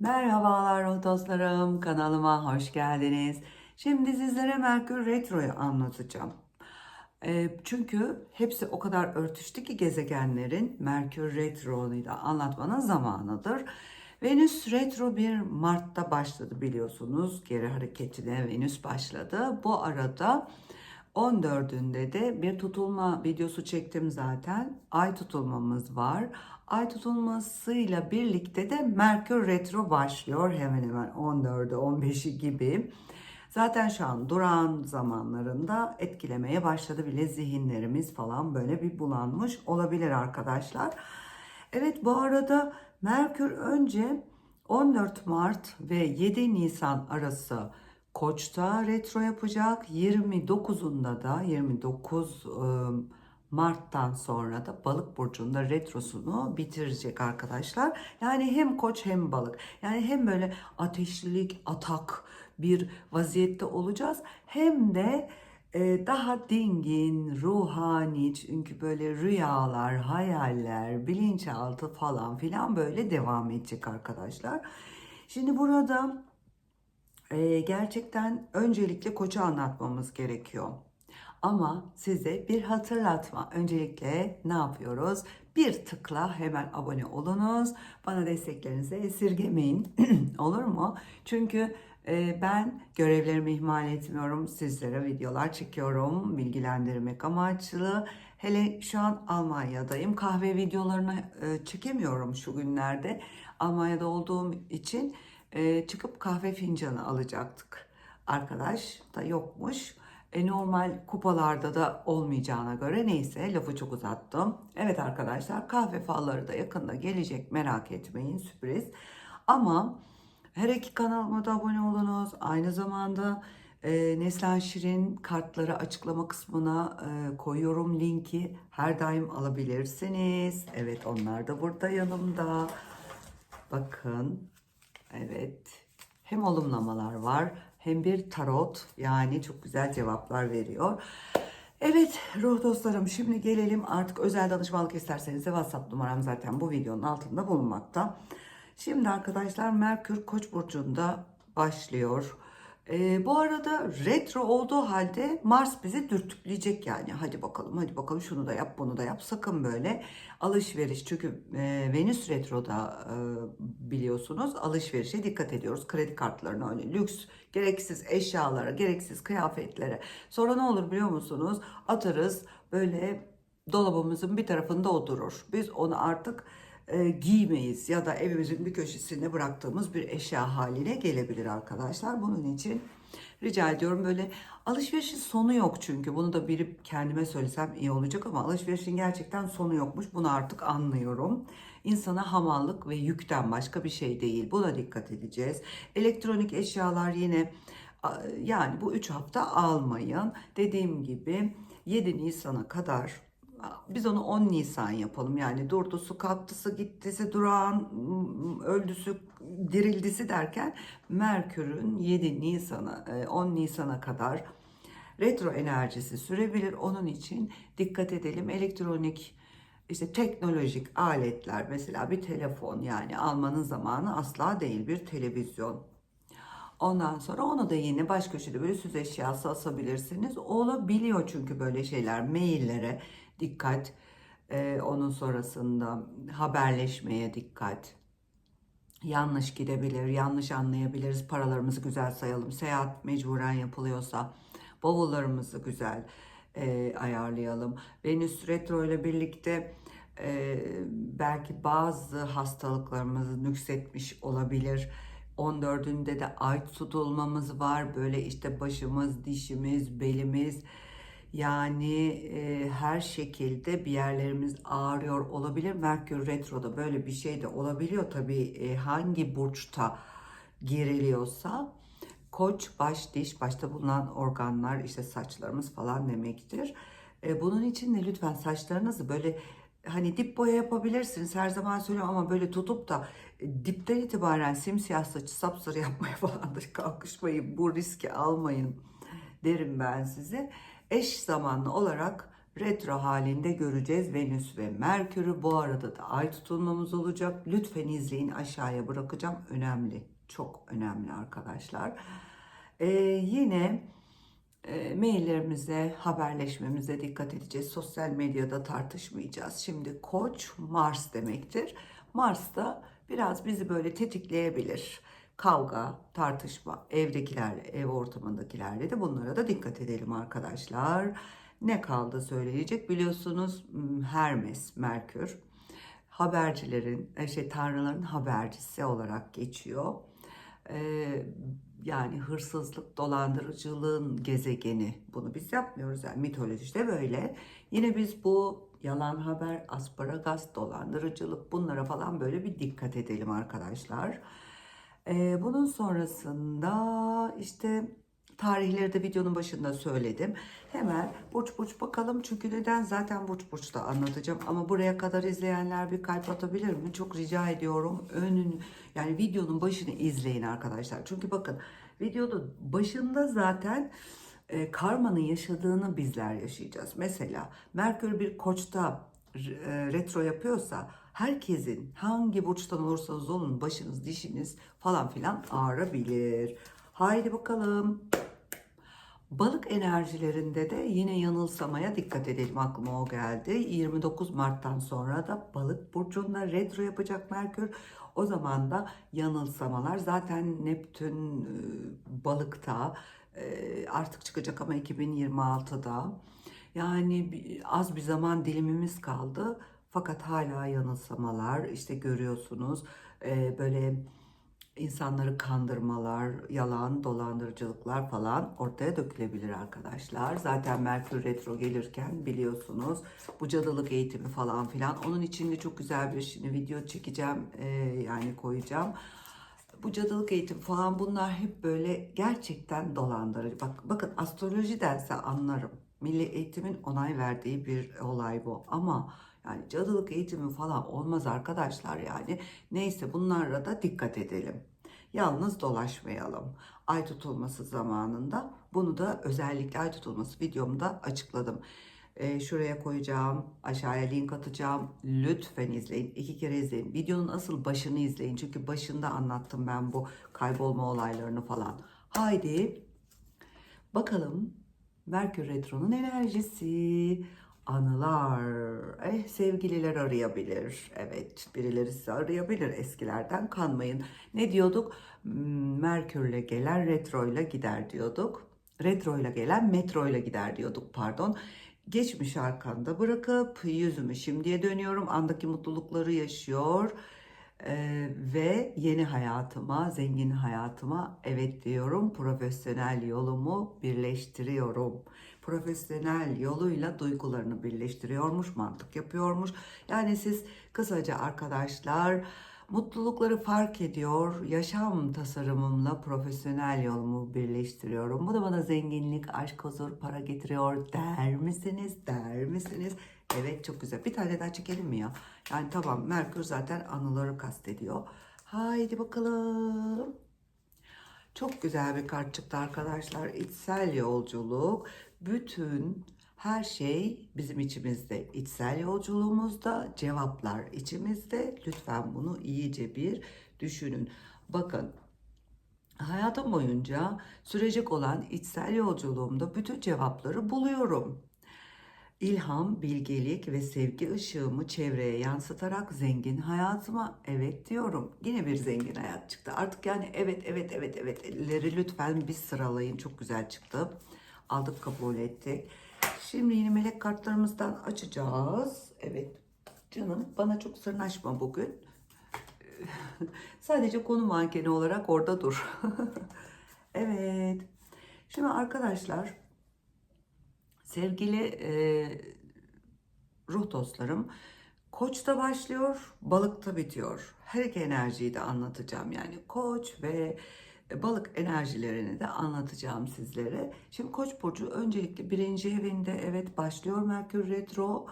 Merhabalar dostlarım, kanalıma hoş geldiniz. Şimdi sizlere Merkür Retro'yu anlatacağım. Ee, çünkü hepsi o kadar örtüştü ki gezegenlerin Merkür Retro'yu da anlatmanın zamanıdır. Venüs Retro 1 Mart'ta başladı biliyorsunuz. Geri hareketine Venüs başladı. Bu arada 14'ünde de bir tutulma videosu çektim zaten. Ay tutulmamız var. Ay tutulmasıyla birlikte de Merkür Retro başlıyor. Hemen hemen 14'ü 15'i gibi. Zaten şu an duran zamanlarında etkilemeye başladı bile zihinlerimiz falan böyle bir bulanmış olabilir arkadaşlar. Evet bu arada Merkür önce 14 Mart ve 7 Nisan arası Koç'ta retro yapacak. 29'unda da 29 ıı, Mart'tan sonra da Balık burcunda retrosunu bitirecek arkadaşlar. Yani hem Koç hem Balık. Yani hem böyle ateşlilik, atak bir vaziyette olacağız hem de e, daha dingin, ruhani çünkü böyle rüyalar, hayaller, bilinçaltı falan filan böyle devam edecek arkadaşlar. Şimdi burada e, gerçekten öncelikle koçu anlatmamız gerekiyor. Ama size bir hatırlatma. Öncelikle ne yapıyoruz? Bir tıkla hemen abone olunuz. Bana desteklerinizi esirgemeyin. Olur mu? Çünkü e, ben görevlerimi ihmal etmiyorum. Sizlere videolar çekiyorum. Bilgilendirmek amaçlı. Hele şu an Almanya'dayım. Kahve videolarını e, çekemiyorum şu günlerde. Almanya'da olduğum için e, çıkıp kahve fincanı alacaktık. Arkadaş da yokmuş. E, normal kupalarda da olmayacağına göre neyse lafı çok uzattım. Evet arkadaşlar kahve falları da yakında gelecek merak etmeyin sürpriz. Ama her iki kanalıma da abone olunuz. Aynı zamanda e, Neslihan Şirin kartları açıklama kısmına e, koyuyorum linki. Her daim alabilirsiniz. Evet onlar da burada yanımda. Bakın. Evet. Hem olumlamalar var hem bir tarot yani çok güzel cevaplar veriyor. Evet ruh dostlarım şimdi gelelim artık özel danışmanlık isterseniz de WhatsApp numaram zaten bu videonun altında bulunmakta. Şimdi arkadaşlar Merkür Koç burcunda başlıyor. Ee, bu arada retro olduğu halde Mars bizi dürtükleyecek yani. Hadi bakalım hadi bakalım şunu da yap bunu da yap. Sakın böyle alışveriş çünkü e, Venüs retroda e, biliyorsunuz alışverişe dikkat ediyoruz. Kredi kartlarına öyle lüks gereksiz eşyalara gereksiz kıyafetlere. Sonra ne olur biliyor musunuz? Atarız böyle dolabımızın bir tarafında o durur. Biz onu artık e, giymeyiz ya da evimizin bir köşesine bıraktığımız bir eşya haline gelebilir arkadaşlar. Bunun için rica ediyorum böyle alışverişin sonu yok çünkü bunu da biri kendime söylesem iyi olacak ama alışverişin gerçekten sonu yokmuş. Bunu artık anlıyorum. İnsana hamallık ve yükten başka bir şey değil. Buna dikkat edeceğiz. Elektronik eşyalar yine yani bu 3 hafta almayın. Dediğim gibi 7 Nisan'a kadar biz onu 10 Nisan yapalım. Yani durdusu, kalktısı, gittisi, durağan, öldüsü, dirildisi derken Merkür'ün 7 Nisan'a, 10 Nisan'a kadar retro enerjisi sürebilir. Onun için dikkat edelim. Elektronik işte teknolojik aletler mesela bir telefon yani almanın zamanı asla değil bir televizyon. Ondan sonra onu da yine baş köşede böyle süs eşyası asabilirsiniz. Olabiliyor çünkü böyle şeyler maillere dikkat. Ee, onun sonrasında haberleşmeye dikkat. Yanlış gidebilir, yanlış anlayabiliriz. Paralarımızı güzel sayalım. Seyahat mecburen yapılıyorsa bavullarımızı güzel e, ayarlayalım. Venüs retro ile birlikte e, belki bazı hastalıklarımızı nüksetmiş olabilir. 14'ünde de ay tutulmamız var. Böyle işte başımız, dişimiz, belimiz yani e, her şekilde bir yerlerimiz ağrıyor olabilir. Merkür Retro'da böyle bir şey de olabiliyor. Tabii e, hangi burçta geriliyorsa koç, baş, diş, başta bulunan organlar işte saçlarımız falan demektir. E, bunun için de lütfen saçlarınızı böyle hani dip boya yapabilirsiniz her zaman söylüyorum ama böyle tutup da dipten itibaren simsiyah saçı sapsarı yapmaya falan da kalkışmayın. Bu riski almayın derim ben size eş zamanlı olarak retro halinde göreceğiz Venüs ve Merkür'ü. Bu arada da ay tutulmamız olacak. Lütfen izleyin aşağıya bırakacağım. Önemli. Çok önemli arkadaşlar. Ee, yine e, maillerimize, haberleşmemize dikkat edeceğiz. Sosyal medyada tartışmayacağız. Şimdi Koç Mars demektir. Mars da biraz bizi böyle tetikleyebilir. Kavga, tartışma, evdekilerle, ev ortamındakilerle de bunlara da dikkat edelim arkadaşlar. Ne kaldı söyleyecek biliyorsunuz hmm, Hermes, Merkür habercilerin, e, şey tanrıların habercisi olarak geçiyor. Ee, yani hırsızlık, dolandırıcılığın gezegeni. Bunu biz yapmıyoruz yani mitolojide böyle. Yine biz bu yalan haber, asparagas, dolandırıcılık bunlara falan böyle bir dikkat edelim arkadaşlar. Bunun sonrasında işte tarihleri de videonun başında söyledim. Hemen burç burç bakalım çünkü neden zaten burç burç da anlatacağım. Ama buraya kadar izleyenler bir kalp atabilir mi? Çok rica ediyorum. Önün yani videonun başını izleyin arkadaşlar. Çünkü bakın videonun başında zaten e, karmanın yaşadığını bizler yaşayacağız. Mesela Merkür bir koçta e, retro yapıyorsa herkesin hangi burçtan olursanız olun başınız dişiniz falan filan ağrabilir. Haydi bakalım. Balık enerjilerinde de yine yanılsamaya dikkat edelim. Aklıma o geldi. 29 Mart'tan sonra da balık burcunda retro yapacak Merkür. O zaman da yanılsamalar. Zaten Neptün e, balıkta e, artık çıkacak ama 2026'da. Yani az bir zaman dilimimiz kaldı. Fakat hala yanılsamalar işte görüyorsunuz e, böyle insanları kandırmalar, yalan, dolandırıcılıklar falan ortaya dökülebilir arkadaşlar. Zaten Merkür Retro gelirken biliyorsunuz bu cadılık eğitimi falan filan. Onun için de çok güzel bir şimdi video çekeceğim e, yani koyacağım. Bu cadılık eğitim falan bunlar hep böyle gerçekten dolandırıcı. Bak, bakın astroloji dense anlarım. Milli eğitimin onay verdiği bir olay bu. Ama yani cadılık eğitimi falan olmaz arkadaşlar yani. Neyse bunlara da dikkat edelim. Yalnız dolaşmayalım. Ay tutulması zamanında bunu da özellikle ay tutulması videomda açıkladım. Ee, şuraya koyacağım, aşağıya link atacağım. Lütfen izleyin. iki kere izleyin. Videonun asıl başını izleyin. Çünkü başında anlattım ben bu kaybolma olaylarını falan. Haydi bakalım Merkür Retro'nun enerjisi. Anılar. Eh sevgililer arayabilir. Evet birileri sizi arayabilir eskilerden kanmayın. Ne diyorduk? Hmm, Merkürle gelen retroyla gider diyorduk. Retroyla gelen metroyla gider diyorduk pardon. Geçmiş arkanda bırakıp yüzümü şimdiye dönüyorum. Andaki mutlulukları yaşıyor. Ee, ve yeni hayatıma, zengin hayatıma evet diyorum. Profesyonel yolumu birleştiriyorum. Profesyonel yoluyla duygularını birleştiriyormuş, mantık yapıyormuş. Yani siz kısaca arkadaşlar mutlulukları fark ediyor. Yaşam tasarımımla profesyonel yolumu birleştiriyorum. Bu da bana zenginlik, aşk, huzur, para getiriyor der misiniz? Der misiniz? Evet çok güzel. Bir tane daha çekelim mi ya? Yani tamam Merkür zaten anıları kastediyor. Haydi bakalım. Çok güzel bir kart çıktı arkadaşlar. İçsel yolculuk. Bütün her şey bizim içimizde. İçsel yolculuğumuzda cevaplar içimizde. Lütfen bunu iyice bir düşünün. Bakın hayatım boyunca sürecek olan içsel yolculuğumda bütün cevapları buluyorum. İlham, bilgelik ve sevgi ışığımı çevreye yansıtarak zengin hayatıma evet diyorum. Yine bir zengin hayat çıktı. Artık yani evet evet evet evetleri lütfen bir sıralayın. Çok güzel çıktı. Aldık kabul ettik. Şimdi yine melek kartlarımızdan açacağız. Evet canım bana çok sırnaşma bugün. Sadece konu mankeni olarak orada dur. evet. Şimdi arkadaşlar Sevgili e, ruh dostlarım, Koç'ta başlıyor, balıkta bitiyor. Her iki enerjiyi de anlatacağım. Yani Koç ve balık enerjilerini de anlatacağım sizlere. Şimdi Koç burcu öncelikle birinci evinde evet başlıyor Merkür Retro.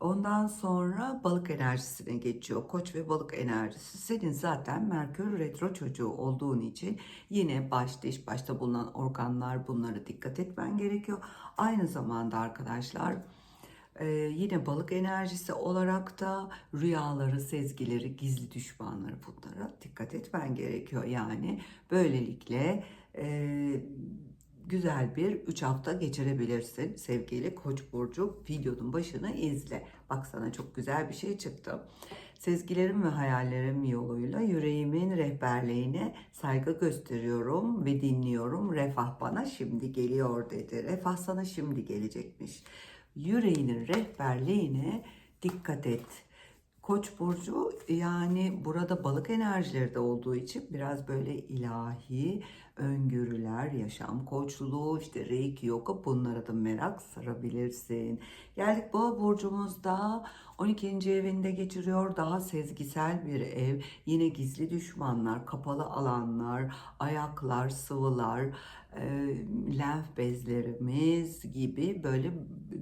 Ondan sonra balık enerjisine geçiyor. Koç ve balık enerjisi. Senin zaten Merkür retro çocuğu olduğun için yine baş diş başta bulunan organlar bunlara dikkat etmen gerekiyor. Aynı zamanda arkadaşlar Ee, yine balık enerjisi olarak da rüyaları, sezgileri, gizli düşmanları bunlara dikkat etmen gerekiyor. Yani böylelikle e, güzel bir 3 hafta geçirebilirsin sevgili Koç burcu. Videonun başını izle. Bak sana çok güzel bir şey çıktı. Sezgilerim ve hayallerim yoluyla yüreğimin rehberliğine saygı gösteriyorum ve dinliyorum. Refah bana şimdi geliyor dedi. Refah sana şimdi gelecekmiş. Yüreğinin rehberliğine dikkat et. Koç burcu yani burada balık enerjileri de olduğu için biraz böyle ilahi öngörüler, yaşam koçluğu, işte reiki yoga bunlara da merak sarabilirsin. Geldik boğa burcumuzda 12. evinde geçiriyor. Daha sezgisel bir ev. Yine gizli düşmanlar, kapalı alanlar, ayaklar, sıvılar, e, lenf bezlerimiz gibi böyle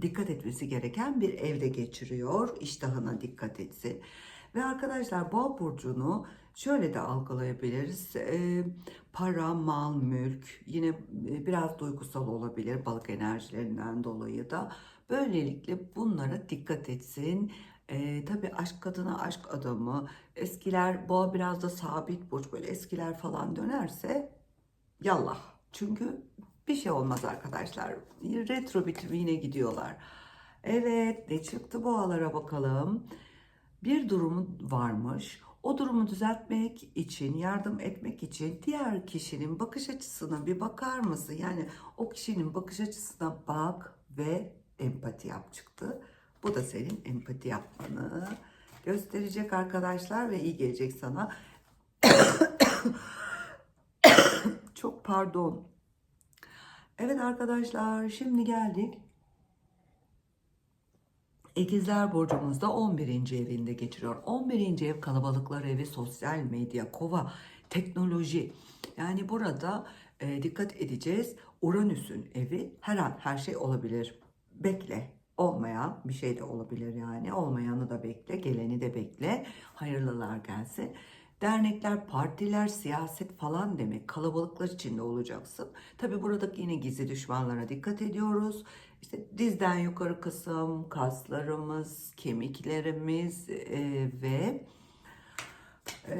dikkat etmesi gereken bir evde geçiriyor. İştahına dikkat etsin. Ve arkadaşlar boğa burcunu şöyle de algılayabiliriz. E, para, mal, mülk yine e, biraz duygusal olabilir balık enerjilerinden dolayı da. Böylelikle bunlara dikkat etsin. E, tabii aşk kadına aşk adamı. Eskiler boğa biraz da sabit burç böyle eskiler falan dönerse yallah. Çünkü bir şey olmaz arkadaşlar. Retro bitimi yine gidiyorlar. Evet ne çıktı boğalara bakalım. Bir durumu varmış. O durumu düzeltmek için, yardım etmek için diğer kişinin bakış açısına bir bakar mısın? Yani o kişinin bakış açısına bak ve empati yap çıktı. Bu da senin empati yapmanı gösterecek arkadaşlar ve iyi gelecek sana. Çok pardon. Evet arkadaşlar şimdi geldik. İkizler burcumuzda 11. evinde geçiriyor. 11. ev kalabalıklar evi, sosyal medya, kova, teknoloji. Yani burada e, dikkat edeceğiz. Uranüs'ün evi her an her şey olabilir. Bekle. Olmayan bir şey de olabilir yani. Olmayanı da bekle, geleni de bekle. Hayırlılar gelsin. Dernekler, partiler, siyaset falan demek. Kalabalıklar içinde olacaksın. Tabi buradaki yine gizli düşmanlara dikkat ediyoruz. İşte dizden yukarı kısım, kaslarımız, kemiklerimiz e, ve e,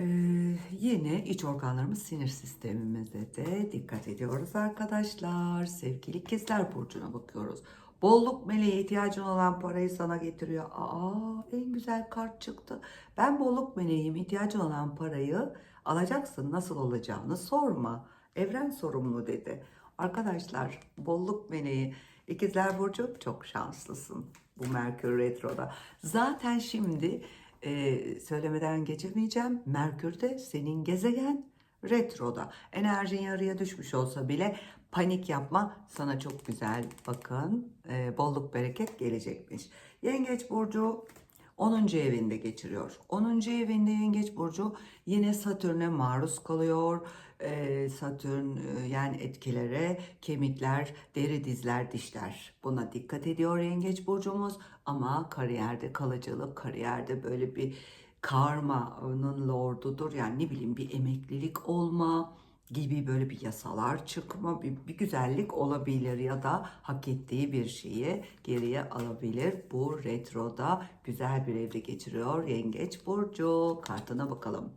yine iç organlarımız, sinir sistemimize de dikkat ediyoruz arkadaşlar. Sevgili ikizler burcuna bakıyoruz. Bolluk meleğe ihtiyacın olan parayı sana getiriyor. Aa en güzel kart çıktı. Ben bolluk meleğim ihtiyacın olan parayı alacaksın. Nasıl olacağını sorma. Evren sorumlu dedi. Arkadaşlar bolluk meleği ikizler burcu çok şanslısın bu Merkür Retro'da. Zaten şimdi e, söylemeden geçemeyeceğim. Merkür de senin gezegen retroda. Enerjin yarıya düşmüş olsa bile panik yapma. Sana çok güzel bakın e, bolluk bereket gelecekmiş. Yengeç burcu 10. evinde geçiriyor. 10. evinde Yengeç burcu yine Satürn'e maruz kalıyor. Ee, Satürn e, yani etkilere kemikler, deri, dizler, dişler. Buna dikkat ediyor Yengeç burcumuz ama kariyerde kalıcılık, kariyerde böyle bir karmanın lordudur. Yani ne bileyim bir emeklilik olma gibi böyle bir yasalar çıkma, bir, bir güzellik olabilir ya da hak ettiği bir şeyi geriye alabilir. Bu retroda güzel bir evde geçiriyor Yengeç Burcu. Kartına bakalım.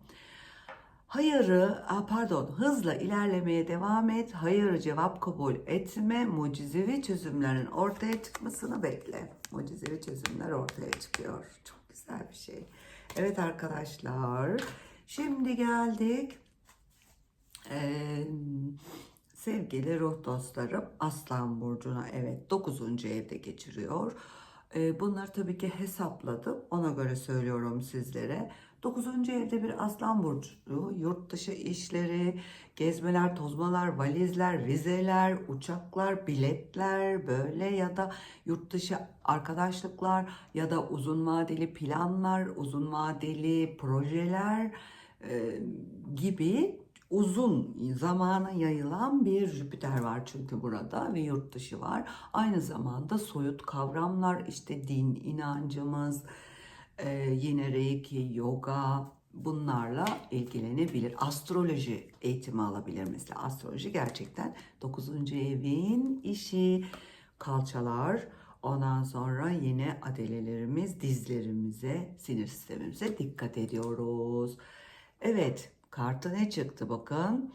Hayırı, pardon, hızla ilerlemeye devam et. Hayırı cevap kabul etme. Mucizevi çözümlerin ortaya çıkmasını bekle. Mucizevi çözümler ortaya çıkıyor. Çok güzel bir şey. Evet arkadaşlar. Şimdi geldik. Ee, sevgili ruh dostlarım Aslan Burcu'na evet 9. evde geçiriyor. Ee, bunları tabii ki hesapladım. Ona göre söylüyorum sizlere. 9. evde bir Aslan Burcu, yurt dışı işleri, gezmeler, tozmalar, valizler, vizeler, uçaklar, biletler böyle ya da yurt dışı arkadaşlıklar ya da uzun vadeli planlar, uzun vadeli projeler gibi uzun zamana yayılan bir Jüpiter var çünkü burada ve yurt dışı var. Aynı zamanda soyut kavramlar işte din, inancımız, e, yine reiki, yoga bunlarla ilgilenebilir. Astroloji eğitimi alabilir mesela. Astroloji gerçekten 9. evin işi, kalçalar, Ondan sonra yine adelelerimiz dizlerimize, sinir sistemimize dikkat ediyoruz. Evet, kartı ne çıktı bakın.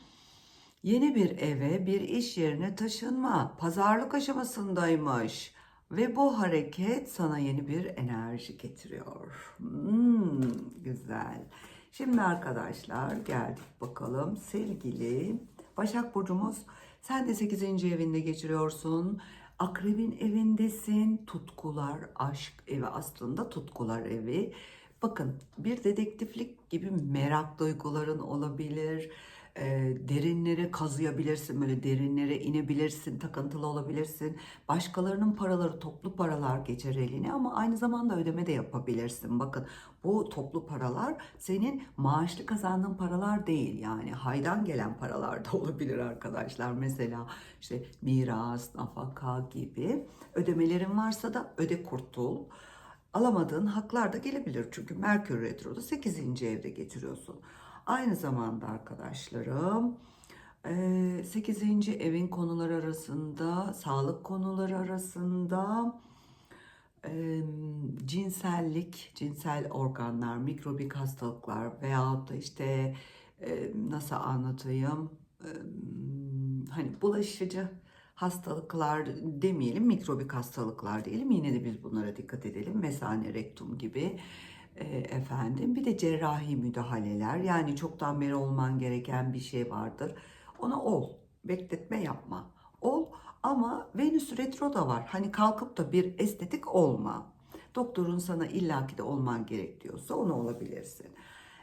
Yeni bir eve, bir iş yerine taşınma, pazarlık aşamasındaymış. Ve bu hareket sana yeni bir enerji getiriyor. Hmm, güzel. Şimdi arkadaşlar geldik bakalım sevgili Başak Burcumuz sen de 8. evinde geçiriyorsun. Akrebin evindesin. Tutkular, aşk evi aslında tutkular evi. Bakın bir dedektiflik gibi merak duyguların olabilir. E, derinlere kazıyabilirsin, böyle derinlere inebilirsin, takıntılı olabilirsin. Başkalarının paraları, toplu paralar geçer eline ama aynı zamanda ödeme de yapabilirsin. Bakın bu toplu paralar senin maaşlı kazandığın paralar değil. Yani haydan gelen paralar da olabilir arkadaşlar. Mesela işte miras, nafaka gibi ödemelerin varsa da öde kurtul alamadığın haklar da gelebilir. Çünkü Merkür Retro'da 8. evde getiriyorsun. Aynı zamanda arkadaşlarım 8. evin konuları arasında, sağlık konuları arasında e, cinsellik, cinsel organlar, mikrobik hastalıklar veyahut da işte e, nasıl anlatayım e, hani bulaşıcı hastalıklar demeyelim, mikrobik hastalıklar diyelim. Yine de biz bunlara dikkat edelim. Mesane, rektum gibi e, efendim. Bir de cerrahi müdahaleler. Yani çoktan beri olman gereken bir şey vardır. Ona ol. Bekletme yapma. Ol ama Venüs retro da var. Hani kalkıp da bir estetik olma. Doktorun sana illaki de olman gerek diyorsa onu olabilirsin.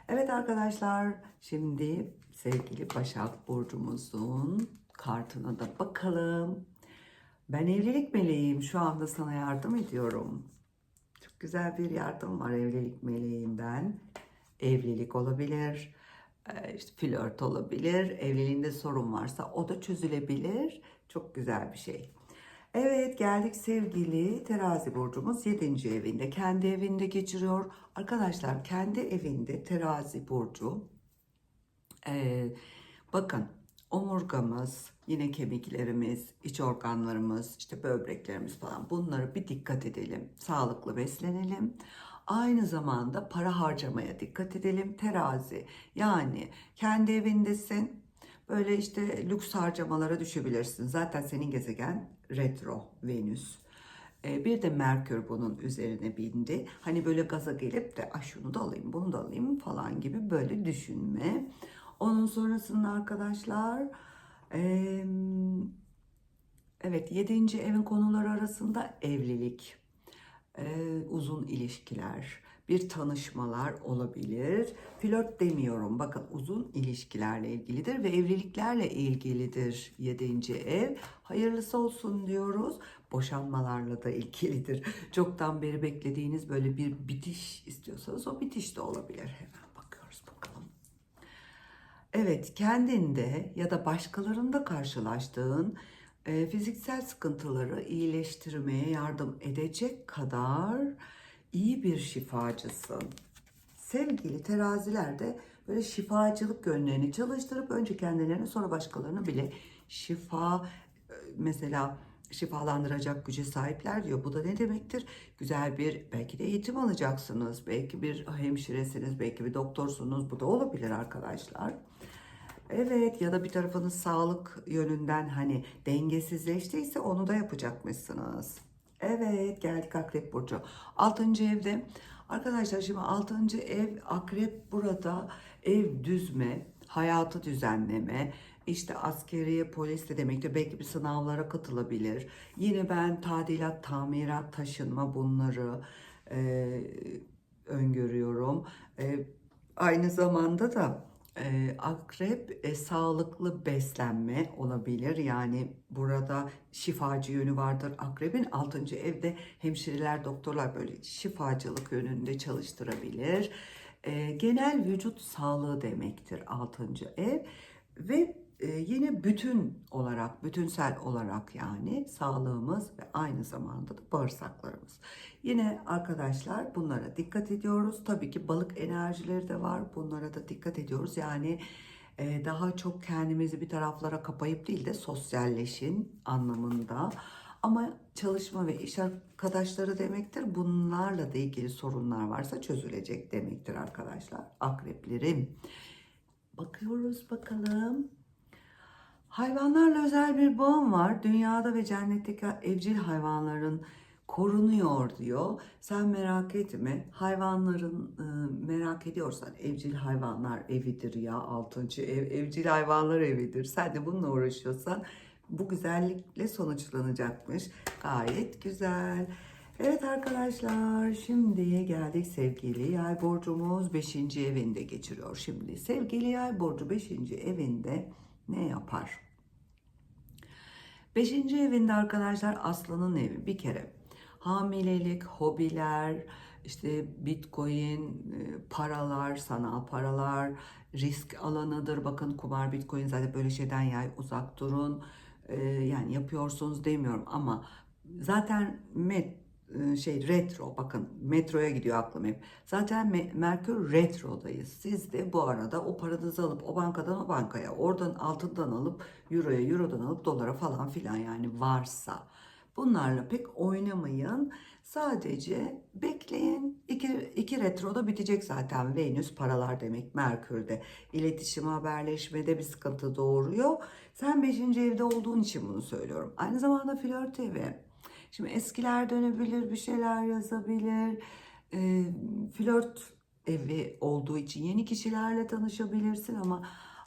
Evet arkadaşlar şimdi sevgili Başak Burcumuzun kartına da bakalım. Ben evlilik meleğim. Şu anda sana yardım ediyorum. Çok güzel bir yardım var evlilik meleğim ben. Evlilik olabilir. e, işte flört olabilir. Evliliğinde sorun varsa o da çözülebilir. Çok güzel bir şey. Evet geldik sevgili terazi burcumuz 7. evinde. Kendi evinde geçiriyor. Arkadaşlar kendi evinde terazi burcu. Ee, bakın omurgamız, yine kemiklerimiz, iç organlarımız, işte böbreklerimiz falan bunları bir dikkat edelim. Sağlıklı beslenelim. Aynı zamanda para harcamaya dikkat edelim. Terazi yani kendi evindesin. Böyle işte lüks harcamalara düşebilirsin. Zaten senin gezegen retro Venüs. Ee, Bir de Merkür bunun üzerine bindi. Hani böyle gaza gelip de Ay şunu da alayım, bunu da alayım falan gibi böyle düşünme. Onun sonrasında arkadaşlar eee, evet 7. evin konuları arasında evlilik, eee, uzun ilişkiler, bir tanışmalar olabilir. Flört demiyorum. Bakın uzun ilişkilerle ilgilidir ve evliliklerle ilgilidir 7. ev. Hayırlısı olsun diyoruz. Boşanmalarla da ilgilidir. Çoktan beri beklediğiniz böyle bir bitiş istiyorsanız o bitiş de olabilir. Hemen. Evet, kendinde ya da başkalarında karşılaştığın e, fiziksel sıkıntıları iyileştirmeye yardım edecek kadar iyi bir şifacısın. Sevgili teraziler de böyle şifacılık yönlerini çalıştırıp önce kendilerini sonra başkalarını bile şifa e, mesela şifalandıracak güce sahipler diyor. Bu da ne demektir? Güzel bir belki de eğitim alacaksınız. Belki bir hemşiresiniz, belki bir doktorsunuz. Bu da olabilir arkadaşlar. Evet ya da bir tarafınız sağlık yönünden hani dengesizleştiyse onu da yapacakmışsınız. Evet geldik Akrep Burcu. 6. evde arkadaşlar şimdi 6. ev Akrep burada ev düzme, hayatı düzenleme, işte askeriye polis de demektir. Belki bir sınavlara katılabilir. Yine ben tadilat, tamirat, taşınma bunları e, öngörüyorum. E, aynı zamanda da akrep e, sağlıklı beslenme olabilir. Yani burada şifacı yönü vardır. Akrebin 6. evde hemşireler, doktorlar böyle şifacılık yönünde çalıştırabilir. E, genel vücut sağlığı demektir 6. ev ve yine bütün olarak, bütünsel olarak yani sağlığımız ve aynı zamanda da bağırsaklarımız. Yine arkadaşlar bunlara dikkat ediyoruz. Tabii ki balık enerjileri de var. Bunlara da dikkat ediyoruz. Yani e, daha çok kendimizi bir taraflara kapayıp değil de sosyalleşin anlamında. Ama çalışma ve iş arkadaşları demektir. Bunlarla da ilgili sorunlar varsa çözülecek demektir arkadaşlar. Akreplerim. Bakıyoruz bakalım. Hayvanlarla özel bir bağım var. Dünyada ve cennetteki evcil hayvanların korunuyor diyor. Sen merak etme. Hayvanların e, merak ediyorsan evcil hayvanlar evidir ya. Altıncı ev evcil hayvanlar evidir. Sen de bununla uğraşıyorsan bu güzellikle sonuçlanacakmış. Gayet güzel. Evet arkadaşlar şimdi geldik sevgili yay burcumuz 5. evinde geçiriyor. Şimdi sevgili yay burcu 5. evinde ne yapar? 5. evinde arkadaşlar aslanın evi bir kere hamilelik, hobiler, işte bitcoin, e, paralar, sanal paralar, risk alanıdır. Bakın kumar, bitcoin zaten böyle şeyden yay uzak durun. E, Yani yapıyorsunuz demiyorum ama zaten met, şey retro bakın metroya gidiyor aklım hep. Zaten Me- Merkür retrodayız. Siz de bu arada o paranızı alıp o bankadan o bankaya, oradan altından alıp euroya, eurodan alıp dolara falan filan yani varsa bunlarla pek oynamayın. Sadece bekleyin. İki, iki retroda bitecek zaten. Venüs paralar demek Merkür'de. İletişim haberleşmede bir sıkıntı doğuruyor. Sen 5. evde olduğun için bunu söylüyorum. Aynı zamanda flört evi. Şimdi eskiler dönebilir, bir şeyler yazabilir. E, flört evi olduğu için yeni kişilerle tanışabilirsin ama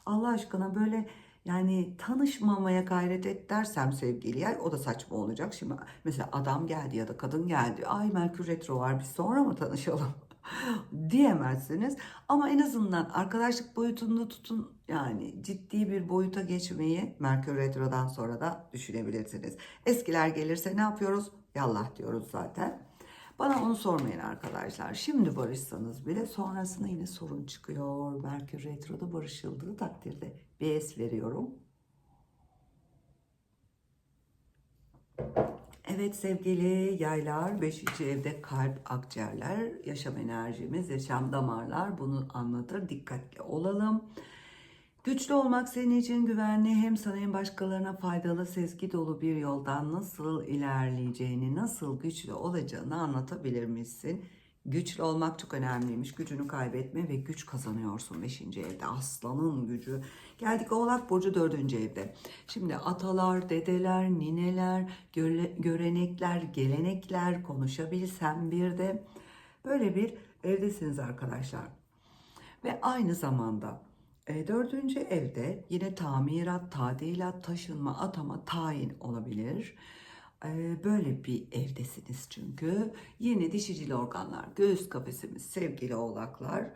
Allah aşkına böyle yani tanışmamaya gayret et dersem sevgili yay o da saçma olacak. Şimdi mesela adam geldi ya da kadın geldi. Ay Merkür Retro var biz sonra mı tanışalım? diyemezsiniz. Ama en azından arkadaşlık boyutunda tutun yani ciddi bir boyuta geçmeyi Merkür Retro'dan sonra da düşünebilirsiniz. Eskiler gelirse ne yapıyoruz? Yallah diyoruz zaten. Bana onu sormayın arkadaşlar. Şimdi barışsanız bile sonrasında yine sorun çıkıyor. Merkür Retro'da barışıldığı takdirde BS veriyorum. Evet sevgili yaylar 5. evde kalp, akciğerler, yaşam enerjimiz, yaşam damarlar bunu anlatır. Dikkatli olalım. Güçlü olmak senin için güvenli hem sana hem başkalarına faydalı sezgi dolu bir yoldan nasıl ilerleyeceğini, nasıl güçlü olacağını anlatabilir misin? Güçlü olmak çok önemliymiş. Gücünü kaybetme ve güç kazanıyorsun 5. evde. Aslanın gücü. Geldik Oğlak Burcu 4. evde. Şimdi atalar, dedeler, nineler, göre- görenekler, gelenekler konuşabilsem bir de böyle bir evdesiniz arkadaşlar. Ve aynı zamanda e, dördüncü evde yine tamirat, tadilat, taşınma, atama, tayin olabilir. E, böyle bir evdesiniz çünkü. Yeni dişicil organlar, göğüs kafesimiz, sevgili oğlaklar.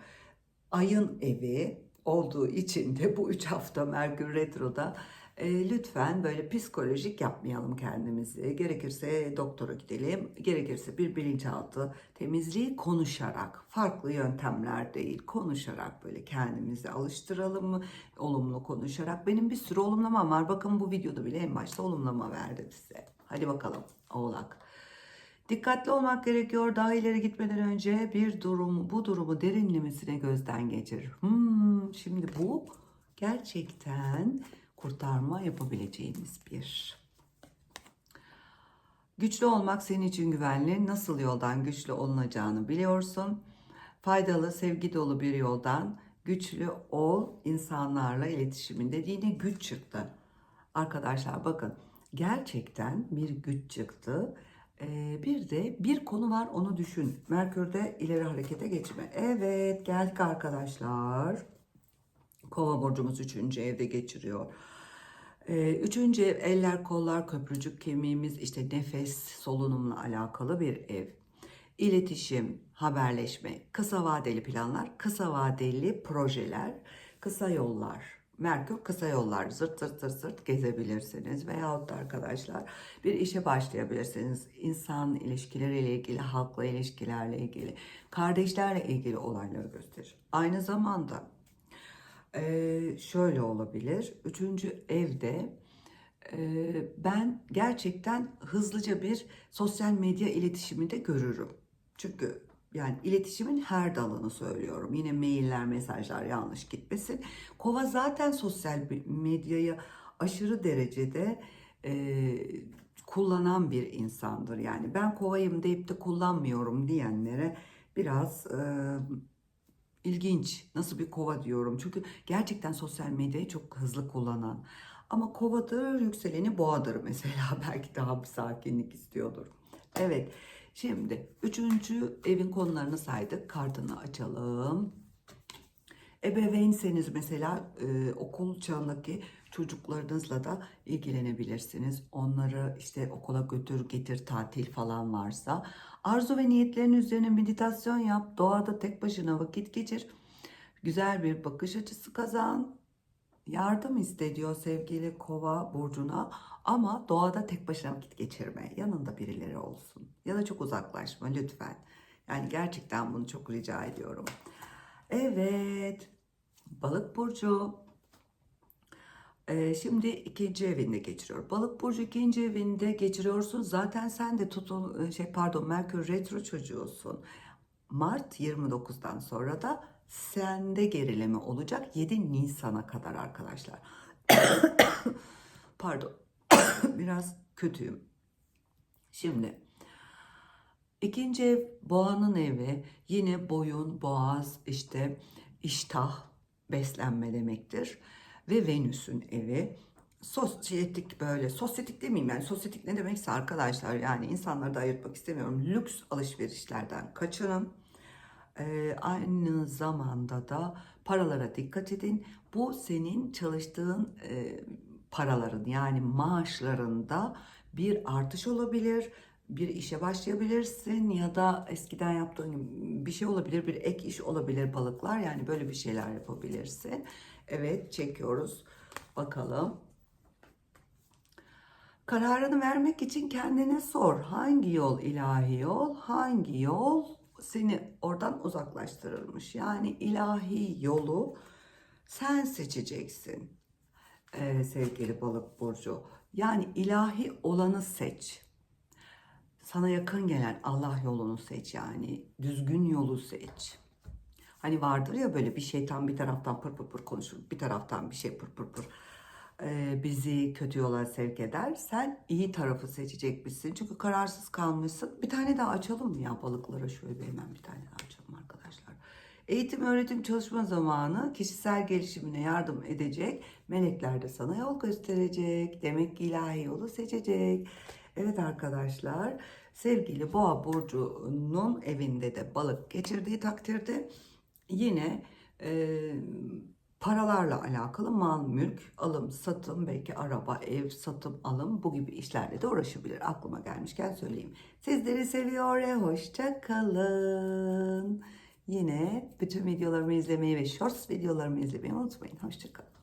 Ayın evi olduğu için de bu üç hafta Merkür Retro'da e, lütfen böyle psikolojik yapmayalım kendimizi. Gerekirse doktora gidelim, gerekirse bir bilinçaltı temizliği konuşarak, farklı yöntemler değil, konuşarak böyle kendimizi alıştıralım? Olumlu konuşarak. Benim bir sürü olumlamam var. Bakın bu videoda bile en başta olumlama verdim size. Hadi bakalım Oğlak. Dikkatli olmak gerekiyor. Daha ileri gitmeden önce bir durum, bu durumu derinlemesine gözden geçir. Hmm, şimdi bu gerçekten kurtarma yapabileceğimiz bir. Güçlü olmak senin için güvenli. Nasıl yoldan güçlü olunacağını biliyorsun. Faydalı, sevgi dolu bir yoldan güçlü ol insanlarla iletişiminde yine güç çıktı. Arkadaşlar bakın gerçekten bir güç çıktı. Ee, bir de bir konu var onu düşün. Merkür'de ileri harekete geçme. Evet geldik arkadaşlar. Kova burcumuz 3. evde geçiriyor. Ee, Üçüncü ev eller, kollar, köprücük kemiğimiz işte nefes, solunumla alakalı bir ev. İletişim, haberleşme, kısa vadeli planlar, kısa vadeli projeler, kısa yollar. Merkür kısa yollar zırt zırt zırt zırt gezebilirsiniz veyahut da arkadaşlar bir işe başlayabilirsiniz. İnsan ilişkileriyle ilgili, halkla ilişkilerle ilgili, kardeşlerle ilgili olayları gösterir. Aynı zamanda ee, şöyle olabilir. Üçüncü evde e, ben gerçekten hızlıca bir sosyal medya iletişimi de görürüm. Çünkü yani iletişimin her dalını söylüyorum. Yine mailler, mesajlar yanlış gitmesin. Kova zaten sosyal medyayı aşırı derecede e, kullanan bir insandır. Yani ben kovayım deyip de kullanmıyorum diyenlere biraz e, ilginç. Nasıl bir kova diyorum. Çünkü gerçekten sosyal medyayı çok hızlı kullanan. Ama kovadır, yükseleni boğadır mesela. Belki daha bir sakinlik istiyordur. Evet. Şimdi üçüncü evin konularını saydık. Kartını açalım. Ebeveynseniz mesela e, okul çağındaki çocuklarınızla da ilgilenebilirsiniz. Onları işte okula götür getir tatil falan varsa. Arzu ve niyetlerin üzerine meditasyon yap. Doğada tek başına vakit geçir. Güzel bir bakış açısı kazan. Yardım istediyor sevgili kova burcuna ama doğada tek başına vakit geçirme. Yanında birileri olsun. Ya da çok uzaklaşma lütfen. Yani gerçekten bunu çok rica ediyorum. Evet. Balık burcu. Ee, şimdi ikinci evinde geçiriyor. Balık burcu ikinci evinde geçiriyorsun. Zaten sen de tutun şey pardon Merkür retro çocuğusun. Mart 29'dan sonra da sende gerileme olacak 7 Nisan'a kadar arkadaşlar. pardon. Biraz kötüyüm. Şimdi ikinci ev boğanın evi. Yine boyun, boğaz, işte iştah, beslenme demektir. Ve Venüs'ün evi. Sosyetik böyle, sosyetik demeyeyim yani sosyetik ne demekse arkadaşlar yani insanları da ayırtmak istemiyorum. Lüks alışverişlerden kaçının. Aynı zamanda da paralara dikkat edin. Bu senin çalıştığın paraların yani maaşlarında bir artış olabilir. Bir işe başlayabilirsin ya da eskiden yaptığın bir şey olabilir, bir ek iş olabilir balıklar. Yani böyle bir şeyler yapabilirsin. Evet, çekiyoruz. Bakalım. Kararını vermek için kendine sor. Hangi yol ilahi yol, hangi yol seni oradan uzaklaştırırmış? Yani ilahi yolu sen seçeceksin ee, sevgili balık burcu. Yani ilahi olanı seç. Sana yakın gelen Allah yolunu seç yani. Düzgün yolu seç. Hani vardır ya böyle bir şeytan bir taraftan pır pır pır konuşur. Bir taraftan bir şey pır pır pır bizi kötü yola sevk eder. Sen iyi tarafı seçecekmişsin. Çünkü kararsız kalmışsın. Bir tane daha açalım mı ya balıklara? Şöyle hemen bir tane daha açalım arkadaşlar. Eğitim, öğretim, çalışma zamanı kişisel gelişimine yardım edecek. Melekler de sana yol gösterecek. Demek ki ilahi yolu seçecek. Evet arkadaşlar, sevgili Boğa burcunun evinde de balık geçirdiği takdirde yine e, paralarla alakalı mal, mülk, alım, satım, belki araba, ev, satım, alım bu gibi işlerle de uğraşabilir. Aklıma gelmişken söyleyeyim. Sizleri seviyor ve hoşça kalın. Yine bütün videolarımı izlemeyi ve shorts videolarımı izlemeyi unutmayın. Hoşça kalın.